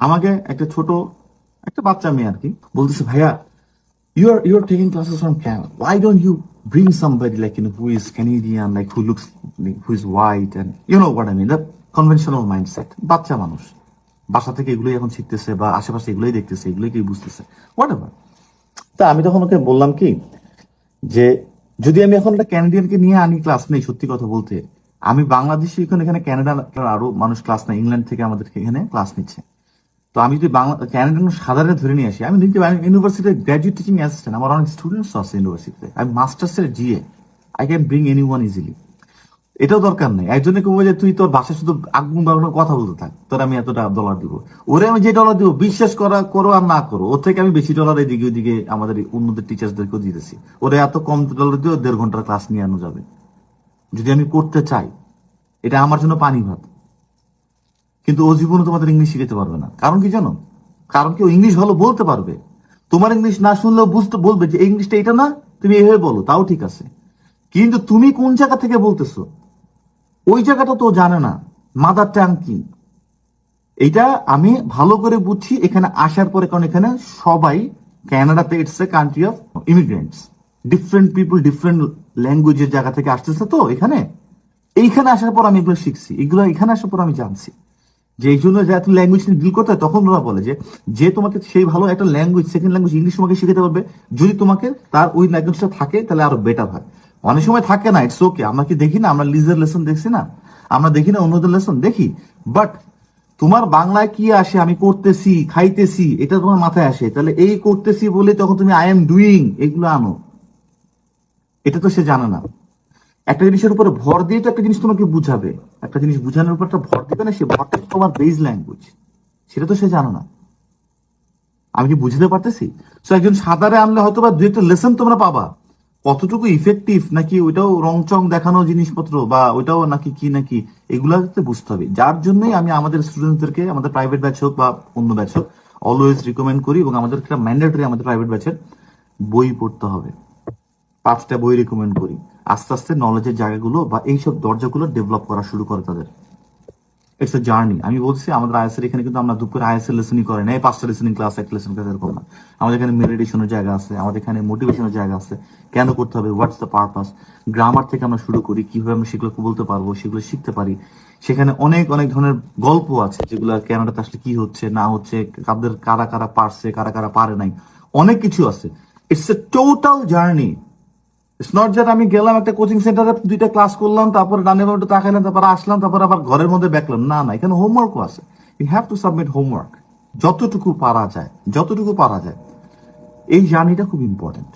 আমাকে একটা ছোট একটা বাচ্চা মেয়ে আর কি বলতেছে ভাইয়া are you are taking classes from Canada. Why don't you bring somebody like you know who is Canadian, like who looks like, who is white and you know what I mean? The conventional বাচ্চা মানুষ বাসা থেকে এগুলোই এখন শিখতেছে বা আশেপাশে এগুলোই দেখতেছে এগুলোই কি বুঝতেছে হোয়াট এভার তা আমি তখন ওকে বললাম কি যে যদি আমি এখন একটা ক্যানাডিয়ানকে নিয়ে আনি ক্লাস নেই সত্যি কথা বলতে আমি বাংলাদেশি এখন এখানে ক্যানাডা আরও মানুষ ক্লাস নেই ইংল্যান্ড থেকে আমাদের এখানে ক্লাস নিচ্ছে তো আমি যদি বাংলা ক্যানাডিয়ান সাধারণ ধরে নিয়ে আসি, আমি নিজে ইউনিভার্সিটির গ্র্যাজুয়েট টিচিং অ্যাসিস্ট্যান্ট আমার অনেক স্টুডেন্টস আছে ইউনিভার্সিটিতে আমি মাস্টার্সের G A I can bring anyone easily এটাও দরকার নেই। একজনে কেউ যে, তুই তোর ভাষা শুধু আগুন বাগুন কথা বলতে থাক। তোর আমি এতটা ডলার দিব। ওরে, আমি যে ডলার দিব, বিশ্বাস করা, করো আর না করো, ওর থেকে আমি বেশি ডলার এদিকে ওইদিকে আমাদের অন্যদের টিচার্সদেরকেও দিতেছি। ওরে এত কম ডলার দিয়েও দেড় ঘণ্টার ক্লাস নিয়ে আনো যাবে। যদি আমি করতে চাই, এটা আমার জন্য পানি ভাত কিন্তু ও জীবনে তোমাদের ইংলিশ শিখাতে পারবে না। কারণ কি জানো? কারণ কি ও ইংলিশ ভালো বলতে পারবে? তোমার ইংলিশ না শুনলেও বুঝতে বলবে যে ইংলিশটা এটা না, তুমি এভাবে বলো, তাও ঠিক আছে। কিন্তু তুমি কোন জায়গা থেকে বলতেছো? ওই জায়গাটা তো জানে না। মাদার টাং কি? এটা আমি ভালো করে বুঝছি এখানে আসার পরে, কারণ এখানে সবাই কানাডাতে it's a country of immigrants different people different ল্যাঙ্গুয়েজের জায়গা থেকে আসতেছে তো এখানে। এইখানে আসার পর আমি এগুলো শিখছি। এগুলো এখানে আসার পর আমি জানছি। যে এই জন্য যে এত ল্যাঙ্গুয়েজ নিয়ে ডিল করতে হয়, তখন ওরা বলে যে যে তোমাকে সেই ভালো একটা ল্যাঙ্গুয়েজ সেকেন্ড ল্যাঙ্গুয়েজ ইংলিশ তোমাকে শিখাতে পারবে। যদি তোমাকে তার ওই ল্যাঙ্গুয়েজটা থাকে, তাহলে আরও বেটার হয়। অনেক সময় থাকে না ইটস ওকে আমরা কি দেখি না? আমরা লিজের লেসন দেখছি না? আমরা দেখি না অন্যদের লেসন দেখি। বাট তোমার বাংলায় কি আসে? আমি করতেছি খাইতেছি, এটা তোমার মাথায় আসে। তাহলে এই করতেছি বলে তখন তুমি আই এম ডুইং এগুলো আনো। এটা তো সে জানে না। একটা জিনিসের উপরে ভর দিয়ে তো একটা জিনিস তোমাকে বুঝাবে। একটা জিনিস বুঝানোর উপর একটা ভর দিবে না সে ভরটা তোমার বেস ল্যাঙ্গুয়েজ সেটা তো সে জানো না। আমি কি বুঝতে পারতেছি? তো একজন সাঁতারে আনলে হয়তো বা দু একটা লেসন তোমরা পাবা। কতটুকু ইফেক্টিভ নাকি ওইটাও রং চং দেখানো জিনিসপত্র বা ওইটাও নাকি কি নাকি, এগুলাতে বুঝতে হবে। যার জন্যই আমি আমাদের স্টুডেন্টদেরকে আমাদের প্রাইভেট ব্যাচ হোক বা অন্য ব্যাচ হোক অলওয়েজ রিকমেন্ড করি এবং আমাদের ম্যান্ডেটরি আমাদের প্রাইভেট ব্যাচের বই পড়তে হবে। পাঁচটা বই রেকমেন্ড করি। আস্তে আস্তে নলেজের জায়গাগুলো বা এইসব দরজাগুলো ডেভেলপ করা শুরু করে তাদের। ইটস এ জার্নি আমি বলছি, আমাদের আইএসএর এখানে কিন্তু আমরা দুপুরে আইএসএল লেসনই করে না, এই পাঁচটা লেসনিং ক্লাস একটা লেসন ক্লাস এরকম না। আমাদের এখানে মেডিটেশনের জায়গা আছে, আমাদের এখানে মোটিভেশনের জায়গা আছে। কেন করতে হবে? হোয়াটস দ্য পারপাস গ্রামার থেকে আমরা শুরু করি, কীভাবে আমরা সেগুলো বলতে পারব, সেগুলো শিখতে পারি। সেখানে অনেক অনেক ধরনের গল্প আছে, যেগুলো ক্যানাডাতে আসলে কি হচ্ছে, না হচ্ছে, কাদের কারা কারা পারছে, কারা কারা পারে নাই। অনেক কিছু আছে। It's a total journey it's not that আমি গেলাম একটা কোচিং সেন্টারে দুইটা ক্লাস করলাম, তারপর ডানে বামে তাকাইলাম তারপরে আসলাম, তারপর আবার ঘরের মধ্যে ব্যাকলাম না না, এখানে হোমওয়ার্কও আছে। You have to submit homework যতটুকু পারা যায়, যতটুকু পারা যায়। এই জার্নিটা খুব ইম্পর্টেন্ট